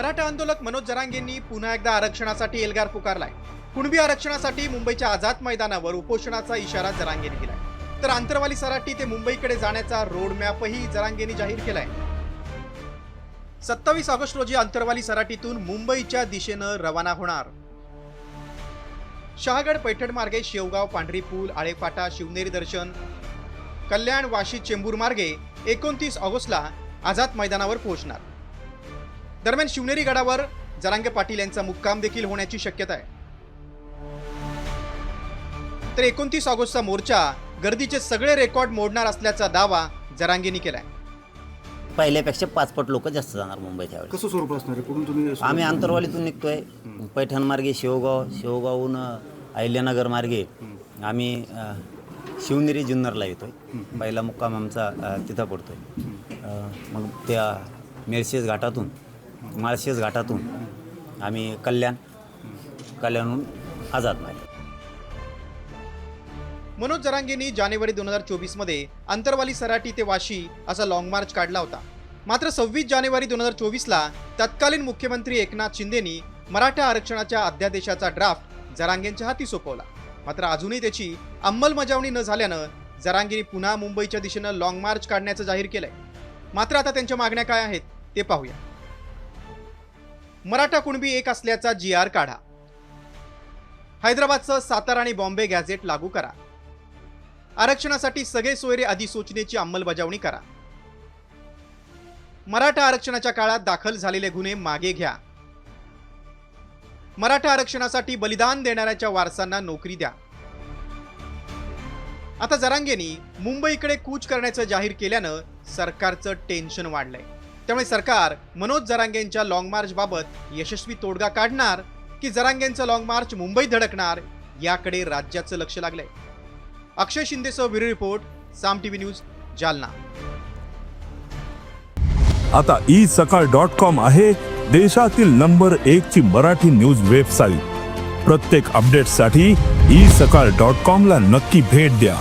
मराठा आंदोलक मनोज जरांगेंनी पुन्हा एकदा आरक्षणासाठी एल्गार पुकारलाय. कुणबी आरक्षणासाठी मुंबईच्या आझाद मैदानावर उपोषणाचा इशारा जरांगेने दिलाय. तर आंतरवाली सराटी ते मुंबईकडे जाण्याचा रोड मॅपही जाहीर केलाय. सत्तावीस ऑगस्ट रोजी आंतरवाली सराटीतून मुंबईच्या दिशेनं रवाना होणार. शहागड पैठण मार्गे शेवगाव पांढरी पूल आळेफाटा शिवनेरी दर्शन कल्याण वाशी चेंबूर मार्गे एकोणतीस ऑगस्टला आझाद मैदानावर पोहोचणार. दरम्यान शिवनेरी गडावर जरांगे पाटील यांचा मुक्काम देखील होण्याची शक्यता आहे. तर एकोणतीस ऑगस्टचा मोर्चा गर्दीचे सगळे रेकॉर्ड मोडणार असल्याचा दावा जरांगेनी केलाय. पहिल्यापेक्षा पाच पट लोक जास्त जाणार मुंबईत यावेळी कसं स्वरूप असणार आहे? कुठून तुम्ही आम्ही आंतरवालीतून निघतोय. पैठण मार्गे शेवगाव शेवगावहून अहिल्यानगर मार्गे. आम्ही अ, शिवनेरी जुन्नरला येतोय. पहिला मुक्काम आमचा अ, तिथं पडतोय. अ, मग त्या मेळशेज घाटातून माळशेज घाटातून आम्ही कल्याण कल्याणहून आझाद मार्गे मनोज जरांगेंनी जानेवारी दोन हजार चोवीसमध्ये सराटी ते वाशी असा लाँग मार्च काढला होता. मात्र सव्वीस जानेवारी दोन हजार चोवीसला तत्कालीन मुख्यमंत्री एकनाथ शिंदेनी मराठा आरक्षणाच्या अध्यादेशाचा ड्राफ्ट जरांगेंच्या हाती सोपवला. मात्र अजूनही त्याची अंमलबजावणी न झाल्यानं जरांगेंनी पुन्हा मुंबईच्या दिशेनं लाँग मार्च काढण्याचं जाहीर केलंय. मात्र आता त्यांच्या मागण्या काय आहेत ते पाहूया. मराठा कुणबी एक असल्याचा जी आर काढा. हैदराबादचं सातारा आणि बॉम्बे गॅझेट लागू करा. आरक्षणासाठी सगळे सोयरे अधिसूचनेची अंमलबजावणी करा. मराठा आरक्षणाच्या काळात दाखल झालेले गुन्हे मागे घ्या. मराठा आरक्षणासाठी बलिदान देणाऱ्याच्या वारसांना नोकरी द्या. आता जरांगेंनी मुंबईकडे कूच करण्याचं जाहीर केल्यानं सरकारचं टेन्शन वाढलंय. त्यामुळे सरकार मनोज जरांगेंच्या लाँग मार्चबाबत यशस्वी तोडगा काढणार की जरांगेंचा लाँग मार्च मुंबईत धडकणार याकडे राज्याचं लक्ष लागलंय. Akshay शिंदेसह bureau report Saam TV news Jalna. आता ई सकाळ डॉट कॉम आहे देशातील नंबर एक ची मराठी न्यूज वेबसाईट. प्रत्येक अपडेटसाठी ई सकाळ डॉट कॉम ला नक्की भेट द्या.